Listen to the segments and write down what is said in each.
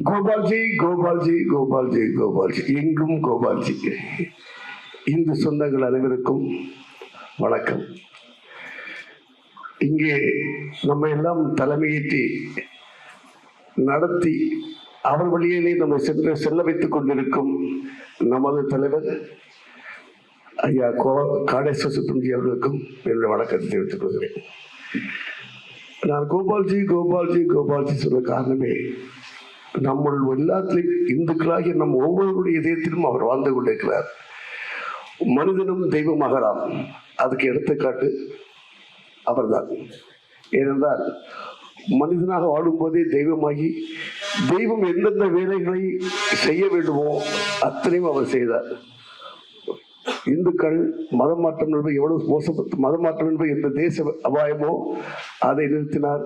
கோபால்ஜி கோபால்ஜி கோபால்ஜி கோபால்ஜி. எங்கும் கோபால்ஜி. இந்து சொந்தங்கள் அனைவருக்கும் வணக்கம். இங்கே நம்ம எல்லாம் தலைமையேற்றி நடத்தி அவர் வழியிலே நம்ம சென்று செல்ல வைத்துக் கொண்டிருக்கும் நமது தலைவர் ஐயா கோ காடேஸ்வர சுப்ரமணி அவர்களுக்கும் என்னுடைய வணக்கத்தை தெரிவித்துக் கொள்கிறேன். நான் கோபால்ஜி கோபால்ஜி கோபால்ஜி சொல்ல காரணமே நம்முள் எல்லாத்திலும் இந்துக்களாகிய நம் ஒவ்வொருவருடைய இதயத்திலும் அவர் வாழ்ந்து கொண்டிருக்கிறார். மனிதனும் தெய்வமாகலாம் அதுக்கு எடுத்துக்காட்டு அவர்தான். ஏனென்றால் மனிதனாக வாழும்போதே தெய்வமாகி தெய்வம் எந்தெந்த வேலைகளை செய்ய வேண்டுமோ அத்தனையும் அவர் செய்தார். இந்துக்கள் மதம் மாற்றம் என்பது எவ்வளவு மோசப்பட்டு மதம் மாற்றம் என்பது எந்த தேச அபாயமோ அதை நிறுத்தினார்.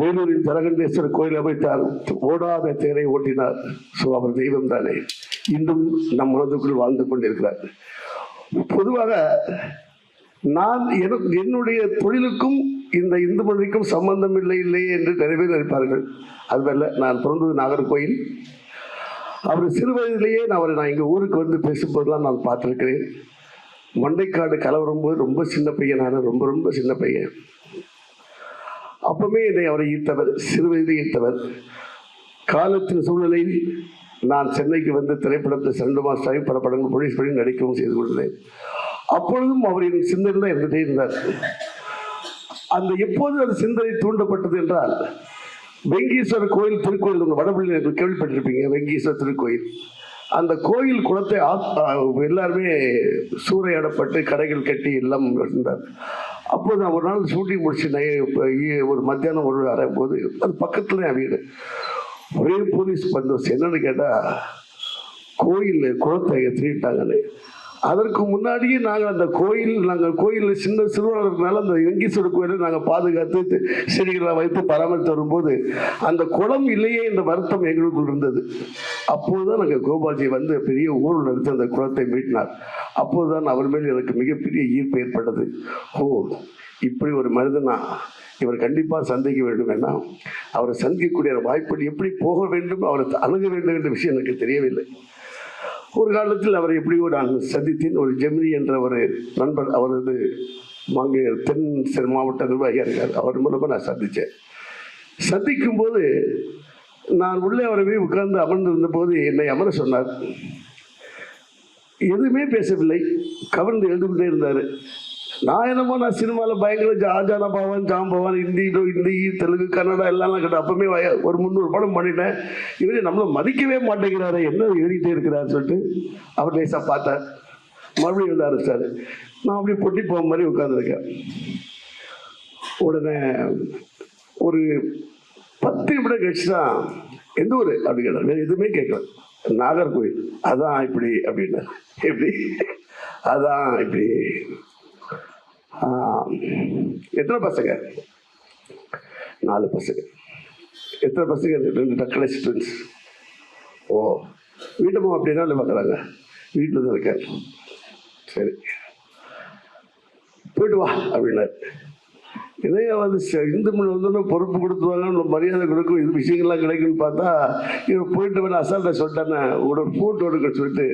வேலூரில் ஜலகண்டேஸ்வரர் கோயில் அமைத்தார். ஓடாத தேரை ஓட்டினார். ஸோ அவர் தெய்வம் தானே. இன்றும் நம் மனதுக்குள் வாழ்ந்து கொண்டிருக்கிறார். பொதுவாக நான் என்னுடைய தொழிலுக்கும் இந்த இந்து மொழிக்கும் சம்பந்தம் இல்லை இல்லையே என்று நிறைய பேர் நினைப்பார்கள். அதுவல்ல நான் பிறந்தது நாகர்கோயில் அவர் சிறு வயதிலேயே நான் அவரை நான் எங்கள் ஊருக்கு வந்து பேசும்போதெல்லாம் நான் பார்த்துருக்கிறேன். மண்டைக்காடு கலவரும் போது ரொம்ப சின்ன பையன் நான் ரொம்ப ரொம்ப சின்ன பையன். அப்பவுமே என்னை அவரை ஈர்த்தவர் சிறு வயதில் ஈர்த்தவர். காலத்தின் சூழ்நிலையில் நான் சென்னைக்கு வந்து திரைப்படத்தில் ரெண்டு மாதம் பல படங்கள் போலீஸ் படி நடிக்கவும் செய்து கொண்டேன் அப்பொழுதும் அவரின் சிந்தனை தான் இருந்துகிட்டே இருந்தார். அந்த எப்போது அந்த சிந்தனை தூண்டப்பட்டது என்றால் வெங்கீஸ்வரர் கோயில் திருக்கோயில் உங்கள் வடபள்ளி கேள்விப்பட்டிருப்பீங்க வெங்கீஸ்வரர் திருக்கோயில். அந்த கோயில் குளத்தை எல்லாருமே சூறையாடப்பட்டு கடைகள் கட்டி எல்லாம் இருந்தார். அப்போது நான் ஒரு நாள் ஷூட்டிங் முடிச்சு நை- ஒரு மத்தியானம் ஒரு அரை போது அது பக்கத்துல என் வீடு. ஒரே போலீஸ் பந்தோஸ் என்னன்னு கேட்டால் கோயில் குளத்தை திருட்டாங்கன்னு அதற்கு முன்னாடியே நாங்கள் அந்த கோயில் நாங்கள் கோயிலில் சின்ன சிறுவனாக இருக்கிறனால அந்த வெங்கீஸ்வரர் கோயிலை நாங்கள் பாதுகாத்து செடிகளை வைத்து பராமரித்து வரும்போது அந்த குளம் இல்லையே இந்த வருத்தம் எங்களுக்குள் இருந்தது. அப்போது தான் நாங்கள் கோபால்ஜி வந்து பெரிய ஊரில் எடுத்து அந்த குளத்தை மீட்டினார். அப்போதுதான் அவர் மேல் எனக்கு மிகப்பெரிய ஈர்ப்பு ஏற்பட்டது. ஓ இப்படி ஒரு மனிதனா? இவர் கண்டிப்பாக சந்திக்க வேண்டும் என்ன அவரை சந்திக்கக்கூடிய வாய்ப்பு எப்படி போக வேண்டும் அவரை அணுக வேண்டும் என்ற விஷயம் எனக்கு தெரியவில்லை. ஒரு காலத்தில் அவரை எப்படியோ நான் சந்தித்தேன். ஒரு ஜெமினி என்ற ஒரு நண்பர் அவரது அங்கே தென் மாவட்ட நிர்வாகியாக இருக்கார் அவர் மூலமாக நான் சந்தித்தேன். சந்திக்கும் போது நான் உள்ளே அவரை போய் உட்கார்ந்து அமர்ந்திருந்த போது என்னை அமர சொன்னார். எதுவுமே பேசவில்லை. கவர்ந்து எழுதுகிட்டே இருந்தார். நான் என்னமோ நான் சினிமாவில் பயங்கர ஜாஜான பவன் ஜாம்பவான் ஹிந்தி ஹிந்தி தெலுங்கு கன்னடா எல்லாம் கேட்டேன். அப்பவுமே ஒரு முந்நூறு படம் பண்ணிட்டேன். இவரு நம்மளை மதிக்கவே மாட்டேங்கிறாரு என்ன எழுதிட்டே இருக்கிறாரு சொல்லிட்டு அவர் லேசாக பார்த்தேன் மறுபடியும் எழுத ஆரம்பிச்சாரு. நான் அப்படியே பொட்டி போக மாதிரி உட்காந்துருக்கேன் உடனே ஒரு பத்து நிமிடம் கழிச்சு தான் எந்த ஊர்? அப்படி கேட்டார். வேறு எதுவுமே கேட்கல. நாகர்கோவில். அதான் இப்படி அப்படின்னா எப்படி? அதான் இப்படி. எத்தனை பசங்க? நாலு பசங்க. எத்தனை பசங்க? ரெண்டு டக்கலை ஸ்டூடெண்ட்ஸ் ஓ வீட்டம்மா அப்படின்னா இல்லை பார்க்குறாங்க? வீட்டில் தான் இருக்காரு. சரி. போயிட்டு வா அப்படின்னாரு. இதைய வந்து ச- இந்து மொழி வந்தோடனே பொறுப்பு கொடுத்துருவாங்க மரியாதை கொடுக்கும் இது விஷயங்கள்லாம் கிடைக்கும்னு பார்த்தா இவன் போயிட்டு வேணும் அசால்ட்டை சொல்லிட்டானே உங்களோட ஃபோட்டோ எடுக்க சொல்லிட்டு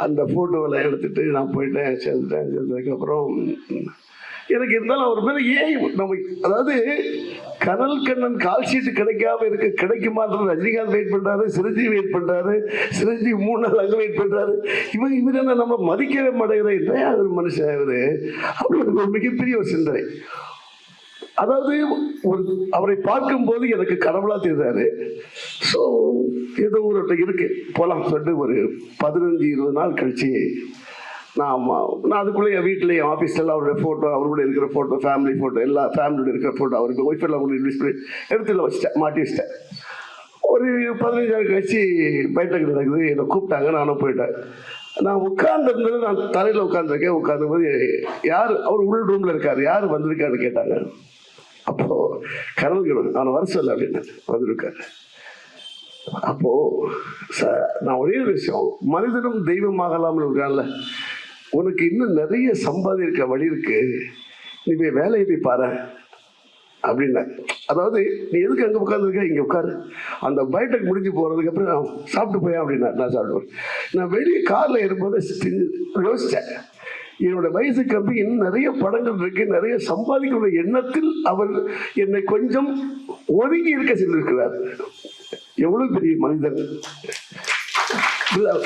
அந்த ஃபோட்டோவில் எடுத்துட்டு நான் போயிட்டேன் சேர்ந்துட்டேன் சேர்ந்ததுக்கப்புறம் எனக்கு இருந்தாலும் அவர் மேலே ஏன் நம்ம அதாவது கனல் கண்ணன் கால் ஷீட்டு கிடைக்காம இருக்கு கிடைக்குமான்றது ரஜினிகாந்த் வெயிட் பண்ணுறாரு சிரஞ்சீவி வெயிட் பண்ணுறாரு சிரஞ்சீவி மூணு நாள் அங்கே வெயிட் பண்ணுறாரு இவன் இவர் என்ன நம்ம மதிக்கவே மாட்டேங்கிற என்ன மனுஷன் அவர் அவருக்கு ஒரு மிகப்பெரிய ஒரு சிந்தனை. அதாவது ஒரு அவரை பார்க்கும்போது எனக்கு கடவுளா தெரிந்தாரு ஸோ ஏதோ ஒரு இருக்கு. போலாம் சொல்லிட்டு ஒரு பதினஞ்சு இருபது நாள் கழிச்சு நான் நான் அதுக்குள்ளே என் வீட்டில் என் ஆஃபீஸில் அவருடைய ஃபோட்டோ அவரோட இருக்கிற ஃபோட்டோ ஃபேமிலி ஃபோட்டோ எல்லா ஃபேமிலியோட இருக்கிற ஃபோட்டோ அவருக்கு ஒய்ஃப் எல்லாம் கொண்டு இன்வெஸ்ட் பண்ணி எடுத்துல வச்சிட்டேன் மாட்டி வச்சிட்டேன். ஒரு பதினஞ்சு நாள் கழிச்சு பைட்டக்கு நடக்குது. என்னை கூப்பிட்டாங்க நானும் போயிட்டேன். நான் உட்கார்ந்துருந்தது நான் தலையில் உட்காந்துருக்கேன் உட்காந்தும்போது யார் அவர் உள் ரூமில் இருக்கார். யார் வந்திருக்காருன்னு கேட்டாங்க. அப்போ கனவுகள் அவனை வர சொல்ல அப்படின்னு வந்திருக்காரு. அப்போ ச- நான் ஒரே ஒரு விஷயம் மனிதனும் தெய்வமாகலாம்னு இருக்கான்ல. உனக்கு இன்னும் நிறைய சம்பாதிக்க வழி இருக்கு. நீ போய் வேலையை போய் பாரு அப்படின்னா அதாவது நீ எதுக்கு அங்கே உட்காந்துருக்க இங்கே உட்காரு. அந்த பயோடெக் முடிஞ்சு போகிறதுக்கு அப்புறம் சாப்பிட்டு போயேன் அப்படின்னா நான் சாப்பிடுவேன் நான் வெளியே காரில் இருக்கும்போது யோசித்தேன் என்னோட வயசு கம்மி இன்னும் நிறைய படங்கள் இருக்கு நிறைய சம்பாதிக்கிற எண்ணத்தில் அவர் என்னை கொஞ்சம் ஒதுங்கி இருக்க சென்றிருக்கிறார். எவ்வளவு பெரிய மனிதன். இல்ல,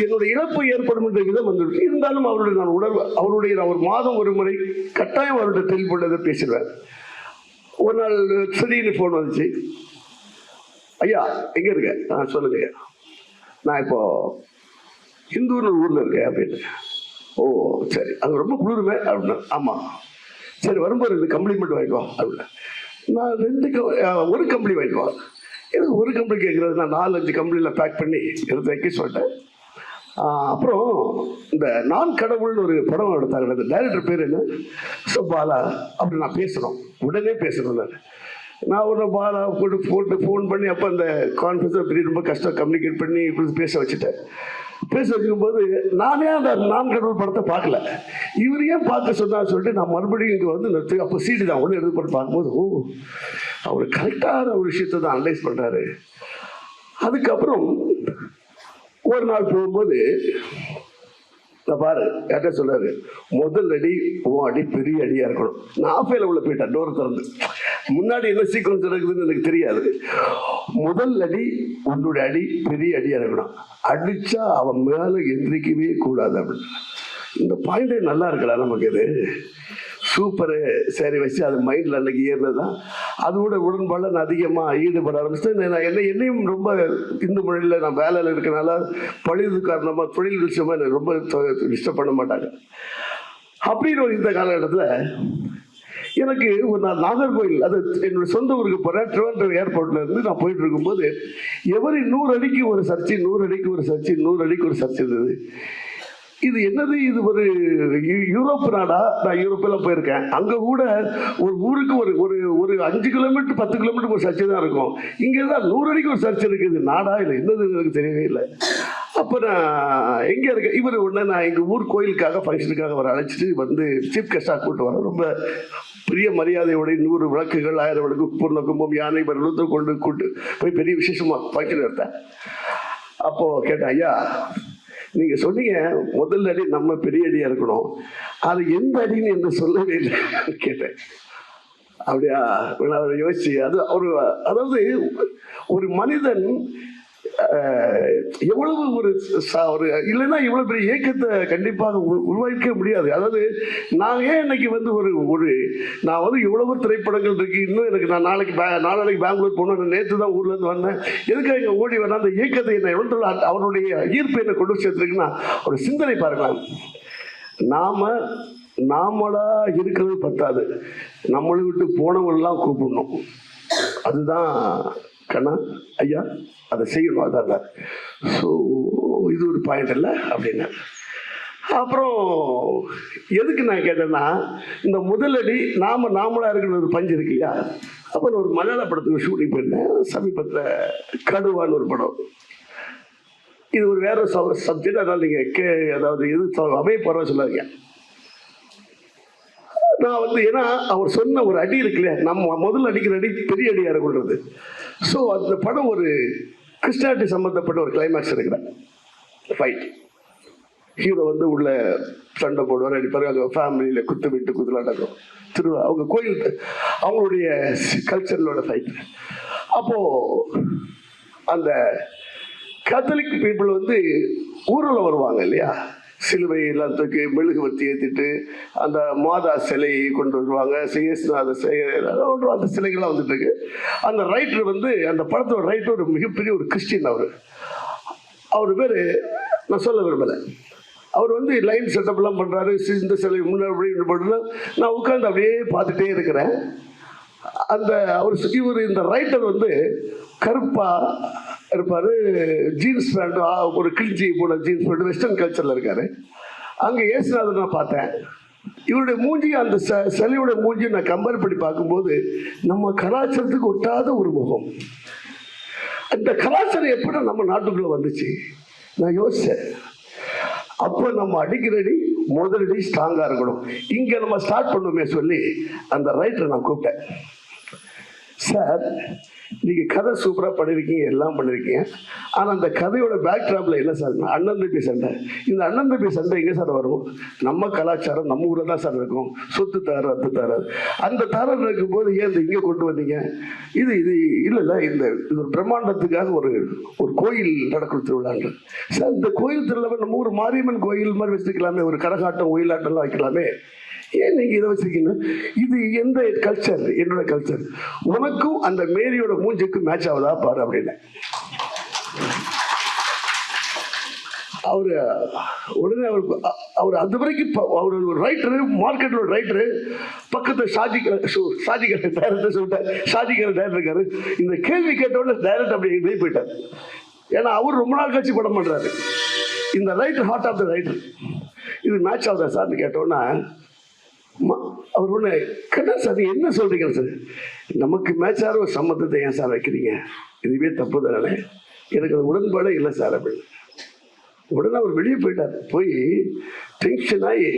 என்னுடைய இழப்பு ஏற்படும் என்ற விதம் வந்துவிட்டு இருந்தாலும் அவருடைய நான் உணர்வு அவருடைய நான் ஒரு மாதம் ஒரு முறை கட்டாயம் அவருடைய தெளிவுள்ளதை பேசுவேன் ஒரு நாள் திடீர்னு ஃபோன் வந்துச்சு. ஐயா எங்கே இருக்க? ஆ சொல்லுங்க ஐயா. நான் இப்போ இந்தூர்னு ஊரில் இருக்கேன் அப்படின்னு. ஓ சரி. அது ரொம்ப குளிருமே அப்படின்னா ஆமாம் சரி வரும்போது ரெண்டு கம்பளி மட்டும் வாங்கிட்டு வா அப்படின்னா. நான் ரெண்டு ஒரு கம்பளி வாங்கிட்டு வா. எனக்கு ஒரு கம்பளி கேட்குறது நான் நாலு அஞ்சு கம்பளியில் பேக் பண்ணி எடுத்து வைக்க சொல்லிட்டேன். அப்புறம் இந்த நான் கடவுள்னு ஒரு படம் எடுத்தாங்க. அந்த டைரக்டர் பேர் என்ன? ஸோ பாலா அப்படி நான் பேசுகிறோம் உடனே பேசணும் நான். நான் ஒரு பாலா போட்டு போட்டு ஃபோன் பண்ணி அப்போ அந்த கான்ஃபரன்ஸில் பெரிய ரொம்ப கஷ்டம் கம்யூனிகேட் பண்ணி இப்படி பேச வச்சுட்டேன். பேச வைக்கும்போது நானே அந்த நான் கடவுள் படத்தை பார்க்கல. இவர் ஏன் பார்க்க சொன்னான்னு சொல்லிட்டு நான் மறுபடியும் இங்கே வந்து நிறுத்தி அப்போ சீடி தான் ஒன்று எடுத்து பார்க்கும்போது ஓ அவர் கரெக்டான ஒரு விஷயத்தை தான் அனலைஸ் பண்ணுறாரு அதுக்கப்புறம் ஒரு நாள் போகும்போது நான் பாரு யார்கிட்ட சொல்றாரு முதல் அடி உன் அடி பெரிய அடியா இருக்கணும். நான் ஆஃபைல உள்ள போயிட்டேன் டோர் திறந்து. முன்னாடி என்ன சீக்கிரம் நடக்குதுன்னு எனக்கு தெரியாது. முதல் அடி உன்னுடைய அடி பெரிய அடியா இருக்கணும். அடிச்சா அவன் மேல எந்திரிக்கவே கூடாது அப்படின்னு. இந்த பாயிண்டே நல்லா இருக்கலாம் நமக்கு இது. சூப்பரு சரி வச்சு அது மைண்டில் அன்னைக்கு ஏறினது தான் அதோட உடன்பாடில் நான் அதிகமாக ஈடுபட ஆரம்பிச்சிட்டேன். நான் என்னை என்னையும் ரொம்ப இந்து மொழியில் நான் வேலையில் இருக்கனால பழுது காரணமாக தொழில் விஷயமா என்னை ரொம்ப டிஸ்டர்ப் பண்ண மாட்டாங்க. அப்படின்னு ஒரு இந்த காலகட்டத்தில் எனக்கு ஒரு நான் நாகர்கோயில் அது என்னோட சொந்த ஊருக்கு போகிறேன் ட்ரிவாண்டர் ஏர்போர்ட்ல இருந்து நான் போயிட்டு இருக்கும்போது எவரி நூறு அடிக்கு ஒரு சர்ச்சி நூறு அடிக்கு ஒரு சர்ச்சி நூறு அடிக்கு ஒரு சர்ச்சை இருந்தது. இது என்னது இது ஒரு யூ- யூரோப் நாடா? நான் யூரோப்பில் போயிருக்கேன். அங்கே கூட ஒரு ஊருக்கு ஒரு ஒரு ஒரு அஞ்சு கிலோமீட்டர் பத்து கிலோமீட்டர் ஒரு சர்ச்சு தான் இருக்கும். இங்கே தான் நூறு அடிக்கு ஒரு சர்ச் இருக்குது. நாடா இல்லை என்னது எனக்கு தெரியவே இல்லை. அப்போ நான் எங்கே இருக்க இவர் உடனே நான் எங்கள் ஊர் கோயிலுக்காக ஃபங்க்ஷனுக்காக வர அழைச்சிட்டு வந்து சீஃப் கெஸ்டாக கூப்பிட்டு வரேன் ரொம்ப பெரிய மரியாதையோட நூறு விளக்குகள் ஆயிரம் விளக்கு பூர்ண கும்பம் யானை பருவத்தை கொண்டு கூட்டு போய் பெரிய விசேஷமாக ஃபங்க்ஷன் எடுத்தேன் அப்போது கேட்டேன் ஐயா நீங்கள் சொன்னீங்க முதல் அடி நம்ம பெரிய அடியாக இருக்கணும். அது எந்த அடின்னு என்ன சொல்லவே இல்லை கேட்டேன். அப்படியா? அவரை யோசிச்சு அது ஒரு அதாவது ஒரு மனிதன் எவ்வளவு ஒரு ஒரு இல்லைன்னா இவ்வளவு பெரிய இயக்கத்தை கண்டிப்பாக உருவாக்க முடியாது. அதாவது நான் ஏன் இன்னைக்கு வந்து ஒரு ஒரு நான் வந்து இவ்வளவு திரைப்படங்கள் இருக்கு. இன்னும் எனக்கு நான் நாளைக்கு பே- நாளைக்கு பெங்களூர் போகணும். நேற்று தான் ஊர்ல இருந்து வந்தேன். எதுக்காக இங்கே ஓடி வரேன் அந்த இயக்கத்தை என்ன எவ்வளவு அவனுடைய அவருடைய ஈர்ப்பு என்னை கொண்டு சேர்த்துருக்குன்னா ஒரு சிந்தனை பாருங்களேன் நாம நாமளா இருக்கிறது பத்தாது. நம்மளை விட்டு போனவங்களாம் கூப்பிடணும். அதுதான் கண்ணா ஐயா. அதை செய்யணும் அதான் ஸோ இது ஒரு பாயிண்ட் இல்லை அப்படின்னு. அப்புறம் எதுக்கு நான் கேட்டேன்னா இந்த முதலடி நாம் நாமளாக இருக்கிற ஒரு பஞ்சு இருக்கு இல்லையா? அப்புறம் நான் ஒரு மலையாள படத்துக்கு ஷூட்டிங் போயிருந்தேன். சமீபத்தில் கடுவான்னு ஒரு படம். இது ஒரு வேற சப்ஜெக்ட் அதனால் நீங்கள் கே அதாவது எது அமைய போகிற சொல்லாதீங்க. நான் வந்து ஏன்னா அவர் சொன்ன ஒரு அடி இருக்குல்ல நம்ம முதல்ல அடிக்கிற அடி பெரிய அடியாக இருக்குன்றது ஸோ அந்த படம் ஒரு கிறிஸ்டானிட்டி சம்மந்தப்பட்ட ஒரு கிளைமேக்ஸ் இருக்கிற ஃபைட் ஹீரோ வந்து உள்ள சண்டை போடுவார் அடிப்பார் அங்கே ஃபேமிலியில் குத்து விட்டு குத்துலாட்டம் திருவிழா. அவங்க கோயில் அவங்களுடைய கல்ச்சரலோட ஃபைட் அப்போது அந்த கேத்தலிக் பீப்புள் வந்து ஊரில் வருவாங்க இல்லையா? சிலுவை எல்லாத்துக்கு தூக்கி மெழுகுவர்த்தி ஏற்றிட்டு அந்த மாதா சிலையை கொண்டு வருவாங்க. சிஎஸ்நாத அந்த சிலைகள்லாம் வந்துட்டு இருக்கு அந்த ரைட்டர் வந்து அந்த படத்தோட ரைட்டர் ஒரு மிகப்பெரிய ஒரு கிறிஸ்டின் அவர். அவர் பேர் நான் சொல்ல விரும்பலை. அவர் வந்து லைன் செட்டப்லாம் பண்ணுறாரு இந்த சிலை முன்னாடி அப்படின்னு நான் உட்காந்து அப்படியே பார்த்துட்டே இருக்கிறேன். அந்த அவர் இவர் இந்த ரைட்டர் வந்து கருப்பா இருப்பார். ஜீன்ஸ் பேண்ட் ஒரு கிழிஞ்சி போன ஜீன்ஸ் பேண்ட் வெஸ்டர்ன் கல்ச்சரில் இருக்காரு. அங்கே ஏசுநாதன் நான் பார்த்தேன். இவருடைய மூஞ்சியும் அந்த ச சிலையோட மூஞ்சியும் நான் கம்பேர் பண்ணி பார்க்கும்போது நம்ம கலாச்சாரத்துக்கு ஒட்டாத ஒரு முகம். அந்த கலாச்சாரம் எப்படி நம்ம நாட்டுக்குள்ளே வந்துச்சு? நான் யோசித்தேன் அப்போ நம்ம அடிக்கிற அடி முதலடி ஸ்ட்ராங்கா இருக்கணும். இங்க நம்ம ஸ்டார்ட் பண்ணுவோமே சொல்லி அந்த ரைட்டரை நான் கூப்பிட்டேன். சார் நீங்கள் கதை சூப்பராக பண்ணியிருக்கீங்க எல்லாம் பண்ணியிருக்கீங்க ஆனால் அந்த கதையோட பேக் ட்ராப்பில் என்ன சார் அண்ணன் தம்பி சண்டை. இந்த அண்ணன் தம்பி சண்டை எங்கே சார் வரும்? நம்ம கலாச்சாரம் நம்ம ஊரில் தான் சார் இருக்கும். சொத்து தாரு அது தாரு அந்த தாரர் இருக்கும்போது ஏன் இந்த இங்கே கொண்டு வந்தீங்க? இது இது இல்லை இல்லை இந்த இது ஒரு பிரம்மாண்டத்துக்காக ஒரு ஒரு கோயில் நடக்கும் திருவிழாங்க. சார் இந்த கோயில் திருவிழாவை நம்ம ஊர் மாரியம்மன் கோயில் மாதிரி வச்சுக்கலாமே ஒரு கரகாட்டம் ஒயிலாட்டம்லாம் வைக்கலாமே. ஏன் நீங்க இதை வச்சிருக்கீங்க? இது எந்த கல்ச்சர் என்னோட கல்ச்சர் உனக்கும் அந்த மேரியோட மூஞ்சுக்கும் மேட்ச் ஆகுதா? பாரு அப்படின்னு அவரு உடனே அவர் அவர் அது வரைக்கும் அவர் ஒரு ரைட்டரு மார்க்கெட்டில் ஒரு ரைட்டரு பக்கத்தில் ஷாஜிகர் ஷாஜிகர் டைரக்டர் சொல்லிட்டார். ஷாஜிகர் டைரக்டர் இருக்காரு. இந்த கேள்வி கேட்ட உடனே டைரக்ட் அப்படி வெளியே போயிட்டார். ஏன்னா அவர் ரொம்ப நாள் கழிச்சு படம் பண்றாரு. இந்த writer heart of the writer இது மேட்ச் ஆகுதா சார்னு கேட்டோன்னா அவர் ஒன்று கேட்டா சார் என்ன சொல்கிறீங்க சார்? நமக்கு மேட்ச் ஆகிற ஒரு சம்மந்தத்தை ஏன் சார் வைக்கிறீங்க? இதுவே தப்பு தானே எனக்கு அது உடன்பாடே இல்லை சார் அப்படின்னு உடனே அவர் வெளியே போயிட்டார். போய் டென்ஷன் ஆகி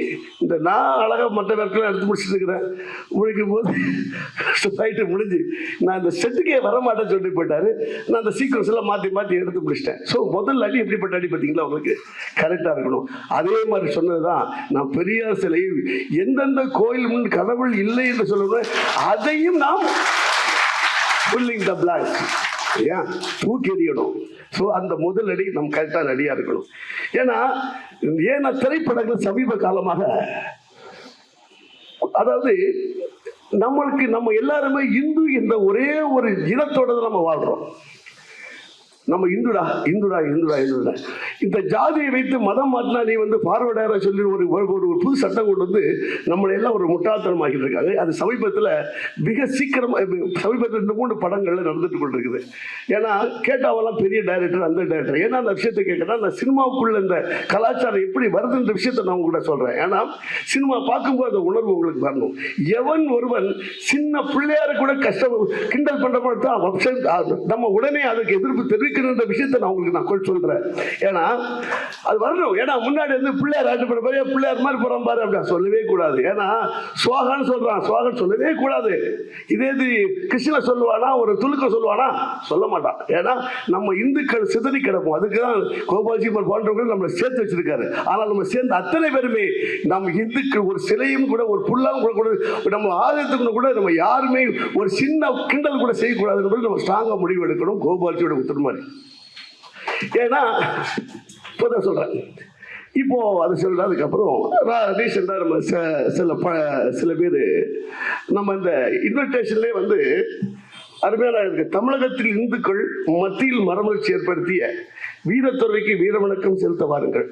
இந்த நான் அழகாக மற்ற பேருக்கெல்லாம் எடுத்து முடிச்சுட்டு இருக்கிறேன் முடிக்கும் போது ஃபைட்டு முடிஞ்சு நான் இந்த செட்டுக்கே வர மாட்டேன்னு சொல்லி போயிட்டாரு. நான் அந்த சீக்வன்ஸ் எல்லாம் மாற்றி மாற்றி எடுத்து முடிச்சிட்டேன். ஸோ முதல் அடி எப்படிப்பட்ட அடி பார்த்தீங்களா உங்களுக்கு? கரெக்டாக இருக்கணும். அதே மாதிரி சொன்னது தான் நான் பெரியார் சிலை எந்தெந்த கோயில் முன் கடவுள் இல்லை என்று சொல்லணும் அதையும் நாம் புல்லிங் த பிளாக் ஏன்? தூக்கி எறியணும். ஸோ அந்த முதல் அடி நம்ம கரெக்டாக அடியாக இருக்கணும். ஏன்னா ஏன்னா திரைப்படங்கள் சமீப காலமாக அதாவது நம்மளுக்கு நம்ம எல்லாருமே இந்து என்ற ஒரே ஒரு இனத்தோட தான் நம்ம வாழ்றோம். நம்ம இந்துடா இந்துடா இந்துடா இந்துடா. இந்த ஜாதியை வைத்து மதம் மாற்றினா நீ வந்து பார்வர்டார சொல்லி ஒரு ஒரு புது சட்டம் கொண்டு வந்து நம்மளை எல்லாம் ஒரு முட்டாள்தனமாகிட்டு இருக்காங்க அது சமீபத்தில் மிக சீக்கிரமாக சமீபத்தில் ரெண்டு மூணு படங்கள்ல நடந்துட்டு கொண்டிருக்குது. ஏன்னா கேட்டாவெல்லாம் பெரிய டைரக்டர் அந்த டைரக்டர் ஏன்னா அந்த விஷயத்தை கேட்கறா அந்த சினிமாவுக்குள்ள இந்த கலாச்சாரம் எப்படி வருதுன்ற விஷயத்தை நான் உங்கள்கிட்ட சொல்கிறேன் ஏன்னா சினிமா பார்க்கும்போது அந்த உணர்வு உங்களுக்கு வரணும். எவன் ஒருவன் சின்ன பிள்ளையார கூட கஷ்டம் கிண்டல் பண்ற தான் நம்ம உடனே அதுக்கு எதிர்ப்பு தெரிவிக்க தெரிவிக்கிற விஷயத்தை நான் உங்களுக்கு நான் கொண்டு சொல்றேன். ஏன்னா அது வரணும். ஏன்னா முன்னாடி வந்து பிள்ளையார் ஆட்டு போற மாதிரி பிள்ளையார் மாதிரி போகிறோம் பாரு அப்படின்னு சொல்லவே கூடாது. ஏன்னா சுவாகான்னு சொல்றான். சுவாகன் சொல்லவே கூடாது. இதே இது கிருஷ்ண சொல்லுவானா ஒரு துலுக்க சொல்லுவானா? சொல்ல மாட்டான். ஏன்னா நம்ம இந்துக்கள் சிதறி கிடப்போம். அதுக்கு தான் கோபால்ஜி போன்றவர்கள் நம்மளை சேர்த்து வச்சிருக்காரு. ஆனால் நம்ம சேர்ந்த அத்தனை பேருமே நம்ம இந்துக்கள் ஒரு சிலையும் கூட ஒரு புல்லாவும் கூட கூட நம்ம ஆதரத்துக்கு கூட நம்ம யாருமே ஒரு சின்ன கிண்டல் கூட செய்யக்கூடாது நம்ம ஸ்ட்ராங்காக முடிவு எடுக்கணும். கோபால்ஜியோட உத்தரவு மாதிரி. ஏன்னா இப்போதான் சொல்கிறேன் இப்போ அது சொல்கிறதுக்கப்புறம் ரீசெண்டாக நம்ம ச- சில ப சில பேர் நம்ம இந்த இன்விடேஷன்லேயே வந்து அருமையான இருக்கு. தமிழகத்தில் இந்துக்கள் மத்தியில் மரமலர்ச்சி ஏற்படுத்திய வீரத்துறைக்கு வீரவணக்கம் செலுத்த வாருங்கள்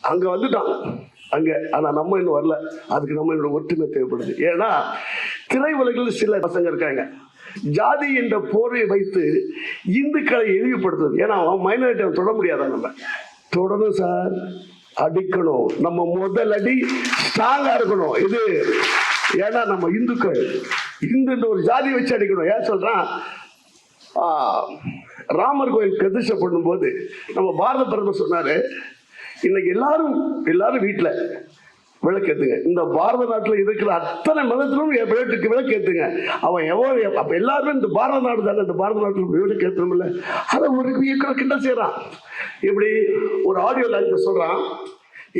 அங்கே வந்துட்டான். அங்கே ஆனால் நம்ம இன்னும் வரல. அதுக்கு நம்ம என்னோட ஒற்றுமை தேவைப்படுது. ஏன்னா திரை உலகில் சில பசங்க இருக்காங்க. ஜாதி என்ற போர்வை வைத்து இந்துக்களை இழிவுபடுத்துது ஏன்னா அவன் மைனாரிட்டி தொட முடியாதான் நம்ம. தொடணும் சார். அடிக்கணும். நம்ம முதல் அடி ஸ்ட்ராங்கா இருக்கணும். இது ஏன்னா நம்ம இந்துக்கள். இந்துன்ற ஒரு ஜாதி வச்சு அடிக்கணும். ஏன் சொல்றான்? ராமர் கோயில் பிரதிஷ்டை பண்ணும்போது நம்ம பாரத பிரதமர் சொன்னாரு இன்னைக்கு எல்லாரும் எல்லாரும் வீட்டில் விளக்கேத்துங்க. இந்த பாரத நாட்டில் இருக்கிற அத்தனை மதத்திலும் என் விளக்கு விளக்கேத்துங்க. அவன் எவ்வளோ அப்போ எல்லாருமே இந்த பாரத நாடு தானே? இந்த பாரத நாட்டில் விளக்கு இல்லை? அதை ஒரு இயக்குனர் கிட்ட செய்கிறான் இப்படி ஒரு ஆடியோ லான்ச் சொல்கிறான்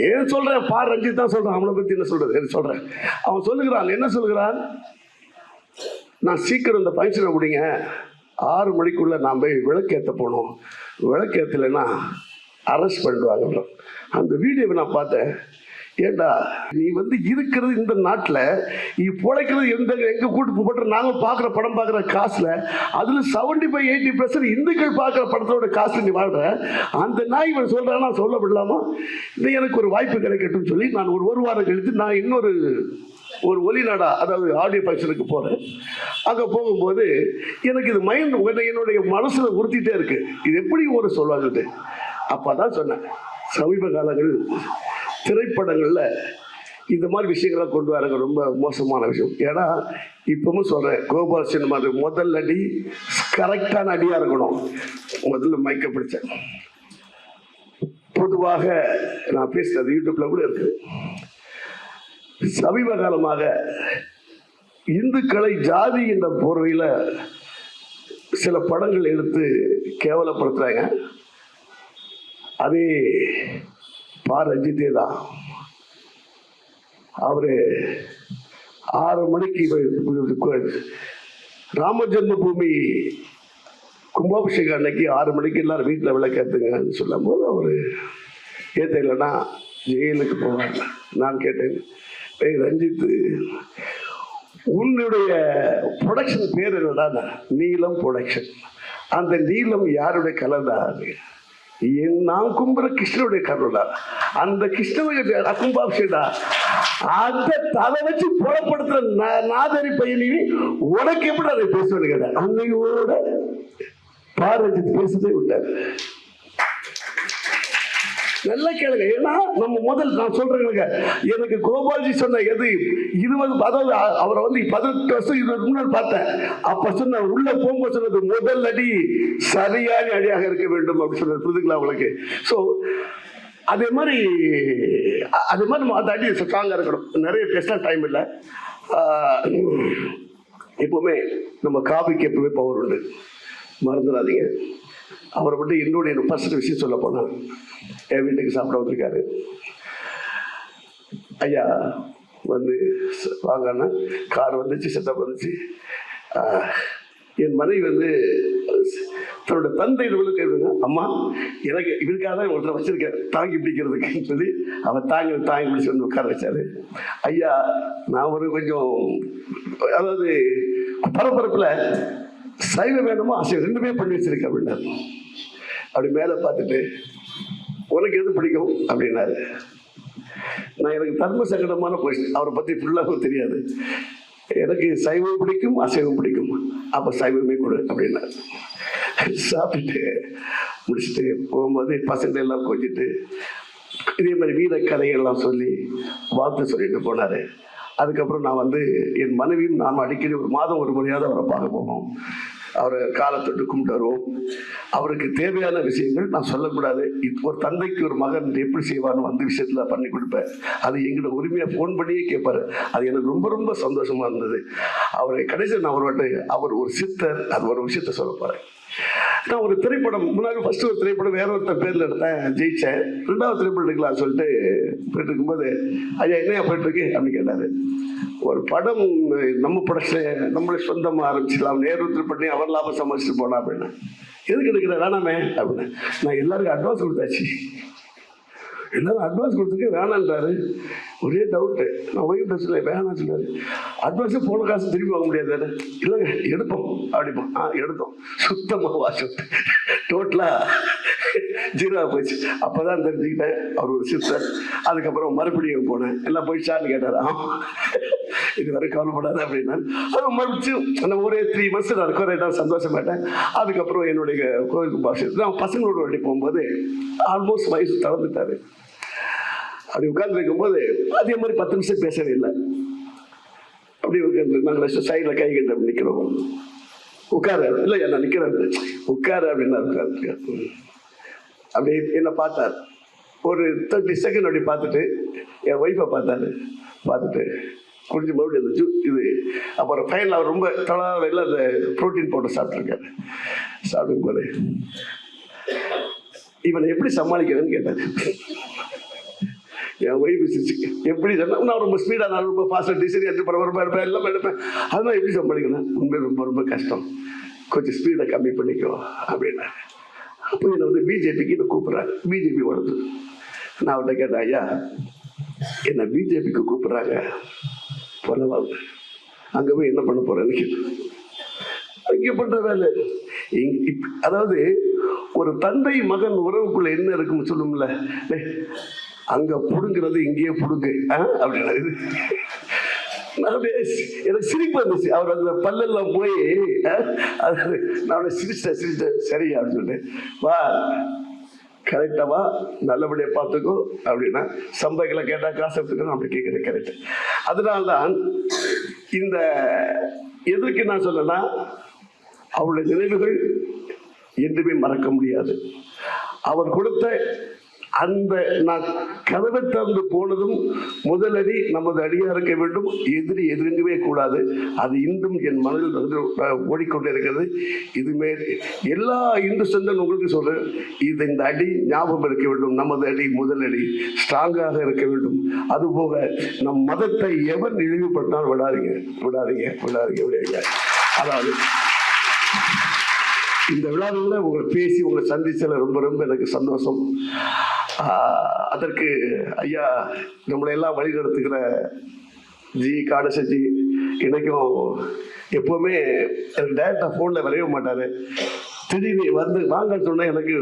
ஏன் சொல்கிறேன் பார் ரஞ்சித் தான் சொல்கிறான் அவனை பற்றி என்ன சொல்கிறது சொல்கிறேன் அவன் சொல்லுகிறான். என்ன சொல்லுகிறான்? நான் சீக்கிரம் இந்த ஃபங்க்ஷனை முடிங்க. ஆறு மணிக்குள்ளே நான் போய் விளக்கேற்ற போகணும் விளக்கேற்றலைன்னா அரெஸ்ட் பண்ணிடுவாங்க அந்த வீடியோவை நான் பார்த்தேன். ஏண்டா? நீ வந்து இருக்கிறது இந்த நாட்டில் நீ பிழைக்கிறது எந்த எங்கே கூட்டு போட்டு நாங்கள் பார்க்குற படம் பார்க்குற காசில் அதில் செவன்டி ஃபைவ் எயிட்டி பர்சன்ட் இந்துக்கள் பார்க்குற படத்தோட காசு நீ வாழ்கிற அந்த நாய் இவன் சொல்கிறான் நான் சொல்ல விடலாமா? இது எனக்கு ஒரு வாய்ப்பு கிடைக்கட்டும்னு சொல்லி நான் ஒரு ஒரு வாரம் கழித்து நான் இன்னொரு ஒரு ஒலிநாடா அதாவது ஆடியோ ஃபங்க்ஷனுக்கு போகிறேன் அங்கே போகும்போது எனக்கு இது மைண்ட் என்னுடைய மனசில் உறுத்திட்டே இருக்குது இது எப்படி ஒரு சொல்லுவாங்க அப்போ தான் சொன்னேன். சமீப காலங்கள் திரைப்படங்களில் இந்த மாதிரி விஷயங்களை கொண்டு வராங்க ரொம்ப மோசமான விஷயம். ஏன்னா இப்பவும் சொல்கிறேன் கோபால் சினிமா முதல் அடி கரெக்டான அடியாக இருக்கணும். முதல்ல மைக்க பிடிச்சேன். பொதுவாக நான் பேசுறது யூடியூப்பில் கூட இருக்கு. சமீப காலமாக இந்துக்களை ஜாதி என்ற பொருளையில் சில படங்கள் எடுத்து கேவலப்படுத்துகிறாங்க அதே பா ரஞ்சித்தே தான் அவரு ஆறு மணிக்கு இப்ப- ராம பூமி கும்பாபிஷேகம் அன்னைக்கு ஆறு மணிக்கு எல்லாரும் வீட்டில் விளக்கேற்றுங்கன்னு சொல்லும் போது அவர் ஏற்ற இல்லைன்னா ஜெயிலுக்கு போவார். நான் கேட்டேன் டேய் ரஞ்சித் உன்னுடைய ப்ரொடக்ஷன் பேர் என்னடா நீலம் ப்ரொடக்ஷன் அந்த நீலம் யாருடைய கலர் தான் என் நான் கும்புற கிருஷ்ணனுடைய கருடா. அந்த கிருஷ்ணனுடைய கும்பாபிஷேகா அந்த தலை வச்சு புலப்படுத்துற நாதரி பையனி உனக்கு எப்படி அதை பேசுவேன்னு கேட்டேன். அன்னையோட பார்வதி பேசுதே விட்டார். நல்லா கேளுங்க. ஏன்னா நம்ம முதல் நான் சொல்றேங்க எனக்கு கோபால்ஜி சொன்ன எது? இருபது அதாவது அவரை வந்து பதினெட்டு வருஷம் இருபது முன்னாடி பார்த்தேன். அப்ப சொன்ன உள்ள போகும்போது சொன்னது முதல் அடி சரியான அடியாக இருக்க வேண்டும் அப்படின்னு சொன்னது. புரிதுங்களா உங்களுக்கு? ஸோ அதே மாதிரி அதே மாதிரி நம்ம அந்த அடி ஸ்ட்ராங்காக இருக்கணும். நிறைய பேசினா டைம் இல்லை. எப்போவுமே எப்பவுமே நம்ம காபிக்கு எப்பவுமே பவர் உண்டு. மறந்துடாதீங்க. அவரை மட்டும் என்னுடைய ஃபர்ஸ்ட் விஷயம் சொல்ல போனால் என் வீட்டுக்கு சாப்பிட வந்திருக்காரு. ஐயா வந்து வாங்கன்னா கார் வந்துச்சு செட்டப் வந்துச்சு. என் மனைவி வந்து தன்னோட தந்தை கேட்குங்க அம்மா எனக்கு இவருக்காக தான் ஒருத்தர் வச்சிருக்கேன். தாங்கி பிடிக்கிறதுக்குன்னு சொல்லி அவர் தாங்கி தாங்கி பிடிச்சி வந்து உட்கார வச்சாரு. ஐயா நான் ஒரு கொஞ்சம் அதாவது பரபரப்பில் சைவம் வேணுமோ அசைவம் ரெண்டுமே பண்ணி வச்சிருக்கேன் அப்படின்னாரு. அப்படி மேலே பார்த்துட்டு உனக்கு எது பிடிக்கும்? அப்படின்னாரு. நான் எனக்கு தர்ம சங்கடமான பொசிஷன் அவரை பற்றி ஃபுல்லாகவும் தெரியாது. எனக்கு சைவம் பிடிக்கும் அசைவம் பிடிக்கும். அப்போ சைவமே கொடு அப்படின்னாரு. சாப்பிட்டு முடிச்சுட்டு போகும்போது பசங்களை எல்லாம் கொஞ்சிட்டு இதே மாதிரி வீர கதையெல்லாம் சொல்லி வாழ்த்து சொல்லிட்டு போனார். அதுக்கப்புறம் நான் வந்து என் மனைவியும் நாம் அடிக்கடி ஒரு மாதம் ஒரு முறையாவது அவரை பார்க்க போவோம். அவரை காலை தொட்டு கும்பிட்டு வருவோம். அவருக்கு தேவையான விஷயங்கள் நான் சொல்லக்கூடாது. இப்போ ஒரு தந்தைக்கு ஒரு மகன் எப்படி செய்வான்னு வந்து விஷயத்தில் பண்ணி கொடுப்பேன். அது எங்கிட்ட உரிமையாக ஃபோன் பண்ணியே கேட்பாரு. அது எனக்கு ரொம்ப ரொம்ப சந்தோஷமாக இருந்தது. அவரை கடைசி நான் ஒரு வாட்டி அவர் ஒரு சித்தர் அது ஒரு விஷயத்த சொல்ல நான் ஒரு திரைப்படம் முன்னாடி ஃபர்ஸ்ட் ஒரு திரைப்படம் வேற ஒருத்தர் பேர்ல எடுத்தேன் ஜெயிச்சேன். ரெண்டாவது திரைப்படம் எடுக்கலாம் சொல்லிட்டு போயிட்டு இருக்கும்போது ஐயா என்னையா போயிட்டு இருக்கு? அப்படின்னு கேட்டாரு. ஒரு படம் நம்ம ப்ரொடக்ஷன் நம்மளே சொந்தமா ஆரம்பிச்சிடலாம். நேரு பண்ணி அவர் லாபம் சமாளிச்சுட்டு போனா அப்படின்னு. எதுக்கு எடுக்கிற? வேணாமே அப்படின்னு. நான் எல்லாருக்கும் அட்வான்ஸ் கொடுத்தாச்சு. எல்லாரும் அட்வான்ஸ் கொடுத்துருக்கேன் வேணான்றாரு ஒரே டவுட்டு நான் ஒய்ஃப் பஸ்ஸில் வேணாம் சொன்னார். அட்வான்ஸே போன காசு திரும்பி வாங்க முடியாது தானே? இல்லைங்க எடுப்போம் அப்படிப்போம் ஆ எடுத்தோம். சுத்தமாக வாசம் டோட்டலாக ஜீரோவாக போச்சு. அப்போ தான் தெரிஞ்சுக்கிட்டேன் அவர் ஒரு சிஸ்டர் அதுக்கப்புறம் மறுபடியும் போனேன். எல்லாம் போயிடுச்சான்னு கேட்டார். ஆமா. இது வரை கவலைப்படாத அப்படின்னா அது மறுபடியும் அந்த ஒரே த்ரீ மந்த்ஸ் நான் ரெக்கவரேட்டாக சந்தோஷப்பட்டேன். அதுக்கப்புறம் என்னுடைய கோவிலுக்கு பாஷை நான் பசங்களோட வண்டி போகும்போது ஆல்மோஸ்ட் வயசு தளர்ந்துட்டாரு. அப்படி உட்கார்ந்து இருக்கும்போது அதே மாதிரி பத்து நிமிஷம் பேசவே இல்லை. அப்படி உட்கார்ந்து நாங்கள் சைடில் கை கட்டி அப்படி நிற்கிறோம் உட்கார. இல்லை நான் நிற்கிறேன் உட்கார அப்படின்னா உட்காரு. அப்படி என்னை பார்த்தார். ஒரு தேர்ட்டி செகண்ட் அப்படி பார்த்துட்டு என் ஒய்ஃபை பார்த்தாரு. பார்த்துட்டு குடிஞ்சு மறுபடியும் அந்த ஜூ இது அப்புறம் ஃபைனல் அவர் ரொம்ப தளவில் அந்த ப்ரோட்டீன் போட்டு சாப்பிட்ருக்காரு சாப்பிடும் போது இவனை எப்படி சமாளிக்கிறேன்னு கேட்டார். என் ஒய்ஃப் எப்படி சொன்னால் நான் ரொம்ப ஸ்பீடாக நான் ரொம்ப ஃபாஸ்ட்டாக டிசைன் எடுத்து பரபரப்பாக இருப்பேன் எல்லாம் எடுப்பேன். அதெல்லாம் எப்படி சம்பாதிக்கணும் உண்மை ரொம்ப ரொம்ப கஷ்டம். கொஞ்சம் ஸ்பீடை கம்மி பண்ணிக்கோ அப்படின்னாரு. அப்போ என்னை வந்து பிஜேபிக்கு என்னை கூப்பிட்றாங்க பிஜேபி வருது நான் அவர்கிட்ட கேட்டேன் ஐயா என்னை பிஜேபிக்கு கூப்பிட்றாங்க. போலவாங்க அங்கே போய் என்ன பண்ண போகிறேன்னு அங்கே பண்ணுற வேலை. அதாவது ஒரு தந்தை மகன் உறவுக்குள்ள என்ன இருக்குன்னு சொல்லும்ல? அங்க புடுங்கிறது இங்கேயே புடுங்கு. ஆ? நான் எனக்கு சிரிப்பு வந்துச்சு. அவர் அந்த பல்லெல்லாம் போய் ஆ, அது நான் அப்படியே சிரிச்சிட்டேன் சிரிச்சிட்டேன். சரி அப்படின்னு சொல்லிட்டு வா கரெக்டாவா நல்லபடியா பார்த்துக்கோ அப்படின்னா சம்பைகளை கேட்டா காசு எடுத்துக்கணும் அப்படி கேட்குறது கரெக்ட் அதனால்தான் இந்த எதுக்கு நான் சொல்லனா அவருடைய நினைவுகள் என்றுமே மறக்க முடியாது. அவர் கொடுத்த அந்த நான் கதவை திறந்து போனதும் முதலடி நமது அடியாக இருக்க வேண்டும். எதிரி எதிர்க்கவே கூடாது. அது இன்றும் என் மனதில் வந்து ஓடிக்கொண்டே இருக்கிறது இதுமே எல்லா இந்து சொந்தம் உங்களுக்கு சொல்றேன். இது இந்த அடி ஞாபகம் இருக்க வேண்டும். நமது அடி முதலடி ஸ்ட்ராங்காக இருக்க வேண்டும். அதுபோக நம் மதத்தை எவர் இழிவுபட்டால் விடாதீங்க. விடாதீங்க. விடாதீங்க. விடாதீங்க. அதாவது இந்த விழாவில் உங்களை பேசி உங்களை சந்திச்சதில் ரொம்ப ரொம்ப எனக்கு சந்தோஷம். அதற்கு ஐயா நம்மளை எல்லாம் வழிநடத்துகிற ஜி காடசஜி இன்னைக்கும் எப்போவுமே எனக்கு டேரெக்டாக ஃபோனில் வரைய மாட்டார். திடீர்னு வந்து வாங்க சொன்னேன் எனக்கு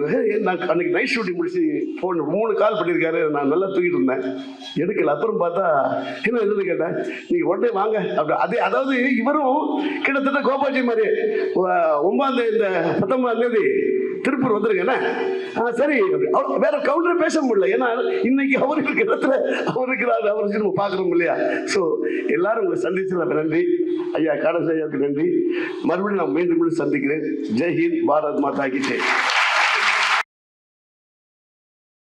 நான் அன்னைக்கு நைட் ஷூட்டிங் முடிச்சு ஃபோன் மூணு கால் பண்ணியிருக்காரு நான் நல்லா தூக்கிட்டு இருந்தேன். எடுக்கல. அப்புறம் பார்த்தா என்ன என்னன்னு கேட்டேன். நீங்கள் உடனே வாங்க. அப்படி அதே அதாவது இவரும் கிட்டத்தட்ட கோபாஜி மாதிரி ஒ- ஒன்பதாம் தேதி இந்த பத்தொன்பதாம் தேதி திருப்பூர் வந்துருங்க என்ன சரி. வேற கவுண்டர் பேச முடியல. ஏன்னா இன்னைக்கு அவருக்கு இடத்துல அவருக்கு இருக்கிறார். அவருக்கு நம்ம பார்க்குறோம் இல்லையா? ஸோ எல்லாரும் உங்களை சந்திச்சதுல நன்றி. ஐயா காடசாயாவுக்கு நன்றி. மறுபடியும் நான் மீண்டும் மீண்டும் சந்திக்கிறேன். ஜெய்ஹிந்த் பாரத் மாதா கி ஜெய்.